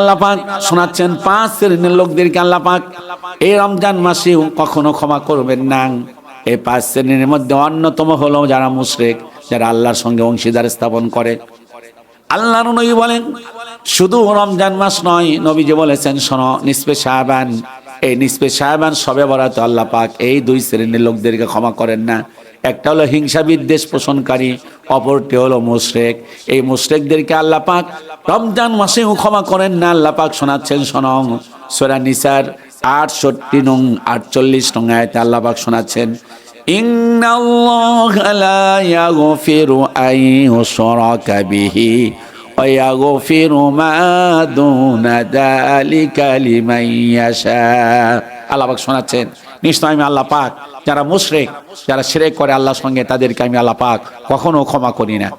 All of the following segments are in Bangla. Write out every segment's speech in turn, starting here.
আল্লাহ পাক শোনাচ্ছেন পাঁচ শ্রেণির লোকদেরকে আল্লাহ পাক এই রমজান কখনো ক্ষমা করবেন না। এই পাঁচ শ্রেণির মধ্যে অন্যতম হলো যারা মুশরিক, যারা আল্লাহর সঙ্গে অংশীদার স্থাপন করে। আল্লাহর নবী বলেন, শুধু রমজান মাস নয়, নবীজি বলেছেন, শোনো নিসপে শাহবান এই নিসপে শাহবান সবে বরাত আল্লাহ পাক এই দুই শ্রেণির লোকদেরকে ক্ষমা করেন না। একটা হলো হিংসা বিদ্বেষ পোষণকারী অপরটি হলো মুশরেক এই মুশরেকদেরকে আল্লাহ পাক রমজান মাসেও ক্ষমা করেন না আল্লাহ পাক শোনাচ্ছেন শোনং সোরা নিসার আটষট্টি নং আটচল্লিশ নং আয়তে আল্লাহ পাক শোনাচ্ছেন إن الله لا يغفر أن يشرك به ويغفر ما دون ذلك لمن يشاء আল্লাহ পাক শোনাচ্ছেন। নিশ্চয় আমি আল্লাহ পাক যারা মুশরিক, যারা শিরক করে আল্লাহর সঙ্গে তাদেরকে আমি আল্লাহ পাক কখনো ক্ষমা করি না।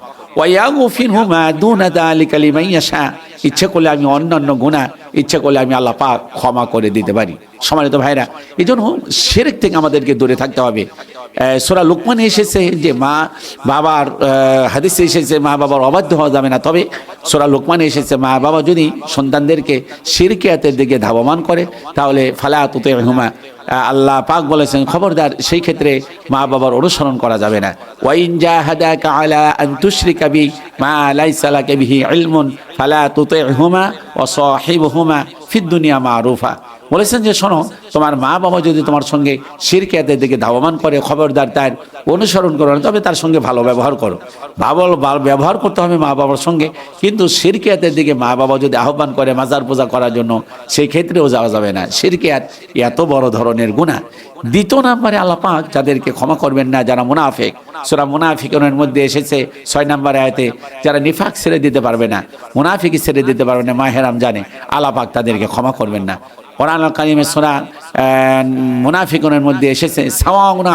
ইচ্ছে করলে আমি অন্যান্য গুনাহ, ইচ্ছে করলে আমি আল্লাহ পাক ক্ষমা করে দিতে পারি। সম্মানিত ভাইরা এই জন্য শিরক থেকে আমাদেরকে দূরে থাকতে হবে। সোরা লুকমানে এসেছে যে মা বাবার হাদিসে এসেছে মা বাবার অবাধ্য হওয়া যাবে না। তবে সোরা লুকমানে এসেছে, মা বাবা যদি সন্তানদেরকে শিরকিয়াতের দিকে ধাবমান করে, তাহলে ফালা তুতে হুমা আল্লাহ পাক বলেছেন, খবরদার, সেই ক্ষেত্রে মা বাবার অনুসরণ করা যাবে না। ওয়াইন জাহাদাকা আলা আন তুশরিকা বি মা লাইসা লাকা বিহি ইলমুন, ফালা তুতি'হুমা ওয়া সাহিবহুমা ফিদ দুনিয়া মারুফা। বলেছেন যে, শোনো, তোমার মা বাবা যদি তোমার সঙ্গে শিরকিয়াতের দিকে ধাবমান করে, খবরদার তার অনুসরণ করো তবে তার সঙ্গে ভালো ব্যবহার করো। ভালো ব্যবহার করতে হবে মা বাবার সঙ্গে, কিন্তু শিরকিয়াতের দিকে মা বাবা যদি আহ্বান করে মাজার পূজা করার জন্য, সেই ক্ষেত্রেও যাওয়া যাবে না। শিরকিয়াত এত বড় ধরনের গুণা দ্বিতীয় নাম্বারে আল্লাহ পাক যাদেরকে ক্ষমা করবেন না, যারা মুনাফেক, সুরা মুনাফিকনের মধ্যে এসেছে, ছয় নম্বরে আয়তে, যারা নিফাক ছেড়ে দিতে পারবে না মুনাফিকি ছেড়ে দিতে পারবে না, মাহেরাম জানে, আল্লাহ পাক তাদেরকে ক্ষমা করবেন না। কোরআন কারিমে সোনা মুনাফিকনের মধ্যে এসেছে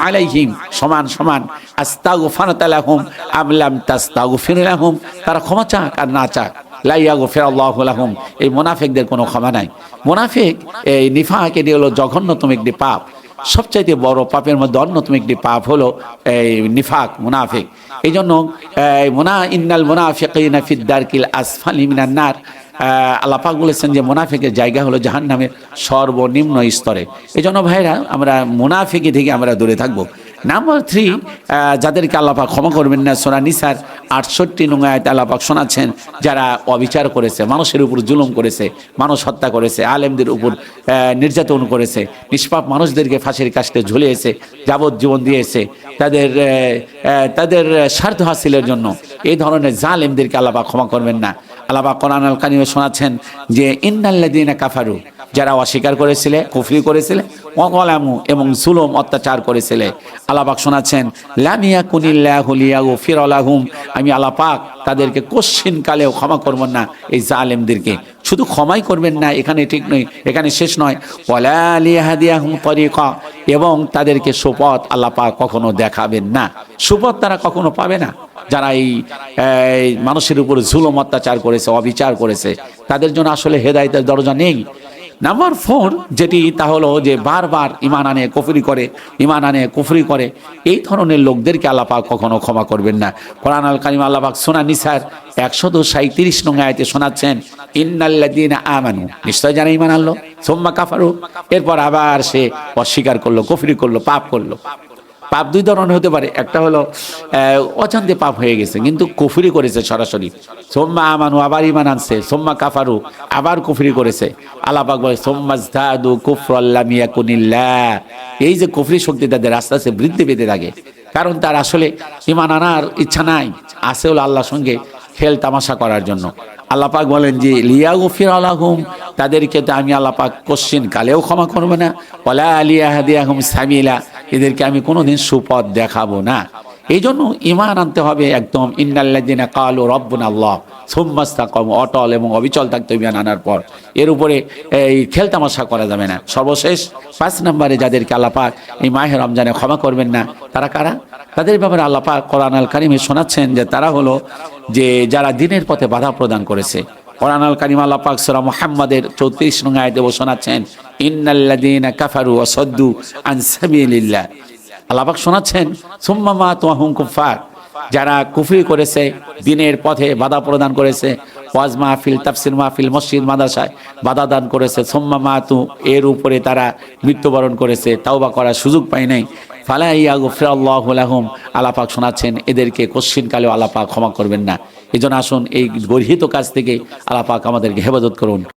আলাইহিম, সমান সমান আস্তাগু ফানাতালাহুম আমলাম তাস্তাগু ফিরলাহুম তারা ক্ষমা চাক আর না চাক লাইয়াগু ফিরাল্লাহু লাহুম, এই মুনাফিকদের কোনো ক্ষমা নাই। মুনাফিক, এই নিফাক, এটি হলো জঘন্যতম একটি পাপ। সবচাইতে বড় পাপের মধ্যে অন্যতম একটি পাপ হলো এই নিফাক, মুনাফিক। এই জন্য মোনা, ইন্নাল মুনাফিকিনা ফিদ দারকিল আসফালি মিনান নার আল্লাহ পাক বলেছেন যে মুনাফিকের জায়গা হলো জাহান নামের সর্বনিম্ন স্তরে। এই জন্য ভাইরা আমরা মুনাফিকি থেকে আমরা দূরে থাকব। নাম্বার থ্রি যাদেরকে আল্লাপাক ক্ষমা করবেন না, সোনা নিসার আটষট্টি নোংায়ত আল্লাপাক শোনাচ্ছেন, যারা অবিচার করেছে, মানুষের উপর জুলুম করেছে, মানুষ হত্যা করেছে, আলেমদের উপর নির্যাতন করেছে, নিষ্পাপ মানুষদেরকে ফাঁসির কাস্টে ঝুলিয়েছে, যাবজ্জীবন দিয়েছে, তাদের তাদের স্বার্থ হাসিলের জন্য, এই ধরনের জালেমদেরকে আল্লাপাক ক্ষমা করবেন না। আল্লাপাক কোরআন আল কানিমে শোনাচ্ছেন যে ইন্নাল্লাদিনা কাফারু যারা অস্বীকার করেছিলে, কুফরি করেছিলে অকলামু এবং জুলুম অত্যাচার করেছিলে। আলাপাক শোনাচ্ছেন লামিয়া কুনিল্লাহু লিয়াগু ফিরালাহুম আমি আলাপাক তাদেরকে কোশ্চিন কালেও ক্ষমা করবেন না এই জালেমদেরকে। শুধু ক্ষমাই করবেন না, এখানে ঠিক নয়, এখানে শেষ নয়। ওয়ালা লিয়াহাদিয়াহুম তরিকা এবং তাদেরকে সুপথ আল্লাপাক কখনো দেখাবেন না। সুপথ তারা কখনো পাবে না। যারা এই মানুষের উপর জুলুম অত্যাচার করেছে, অবিচার করেছে, তাদের জন্য আসলে হেদায়তের দরজা নেই। নাম্বার ফোর যেটি, তা হলো যে বারবার ইমান আনে, কুফরি করে, ইমান আনে, কুফরি করে, এই ধরনের লোকদেরকে আল্লাপাক কখনো ক্ষমা করবেন না। কোরআন আল কালিম আল্লাপাক সোনা নিসার একশো তো সাঁত্রিশ নং আয়তে শোনাচ্ছেন ইন্নাল্লাদিন আমানু। নিশ্চয় যারা ইমান আনলো। সোম্মা কাফারু। এরপর আবার সে অস্বীকার করল, কুফরি করল, পাপ করল। পাপ দুই ধরনের হতে পারে। একটা হলো অজান্তে পাপ হয়ে গেছে, কিন্তু কুফরি করেছে সরাসরি। সোম্মা আমানু, আবার ইমান আনছে, সোম্মা কাফারু, আবার কুফরি করেছে। আলাপাক বলে, সোম্মা জাদু কুফরাল্লামিয়া কুনিল্লাহ এই যে কুফরি শক্তি তাদের আস্তে আস্তে বৃদ্ধি পেতে থাকে। কারণ তার আসলে ইমান আনার ইচ্ছা নাই, আছে হলো আল্লাহর সঙ্গে খেল তামাশা করার জন্য। আল্লাহ পাক বলেন যে লিয়া গফির আলাহুম, তাদেরকে তো আমি আল্লাহ পাক কোশ্চিন কালেও ক্ষমা করব না। ওলা আলিয়া হাদিয়াহুম সামিলা এদেরকে আমি কোনোদিন সুপথ দেখাবো না। এই জন্য ইমান আনতে হবে একদম। ইন্নাল্লাদিনা কালু রব্বুন আল্লাহ সুম্মাস্তাকম অটল এবং অবিচল থাকতে ইমান আনার পর। এর উপরে এই খেলতামাশা করা যাবে না। সর্বশেষ পাঁচ নম্বরে যাদেরকে আল্লাপাক এই মাহে রমজানে ক্ষমা করবেন না, তারা কারা? তাদের ব্যাপারে আল্লাপাক কোরআন আল কারিমে শোনাচ্ছেন যে তারা হলো যে যারা দিনের পথে বাধা প্রদান করেছে। কোরআন আল কারিম আল্লাহ পাক সূরা মুহাম্মাদের 34 নং আয়াতে শোনাচ্ছেন ইন্নাল্লাযীনা কাফারু ওয়া সাদ্দু আন সাবিলিল্লাহ। আল্লাহ পাক শোনাচ্ছেন, সুম্মা মা তুহুম কুফার যারা কুফরি করেছে, দিনের পথে বাধা প্রদান করেছে, ওয়াজ মাহফিল, তাফসির মাহফিল, মসজিদ, মাদ্রাসায় বাধা দান করেছে, সোম্মা মাতু এর উপরে তারা মৃত্যুবরণ করেছে, তাওবা করার সুযোগ পায় নাই। ফালা ইয়া গুফরা আল্লাহ লাহুম। আলাপাক শোনাচ্ছেন, এদেরকে কশ্চিন কালেও আলাপাক ক্ষমা করবেন না। এই জন্য আসুন, এই গর্হিত কাজ থেকে আলাপাক আমাদেরকে হেফাজত করুন।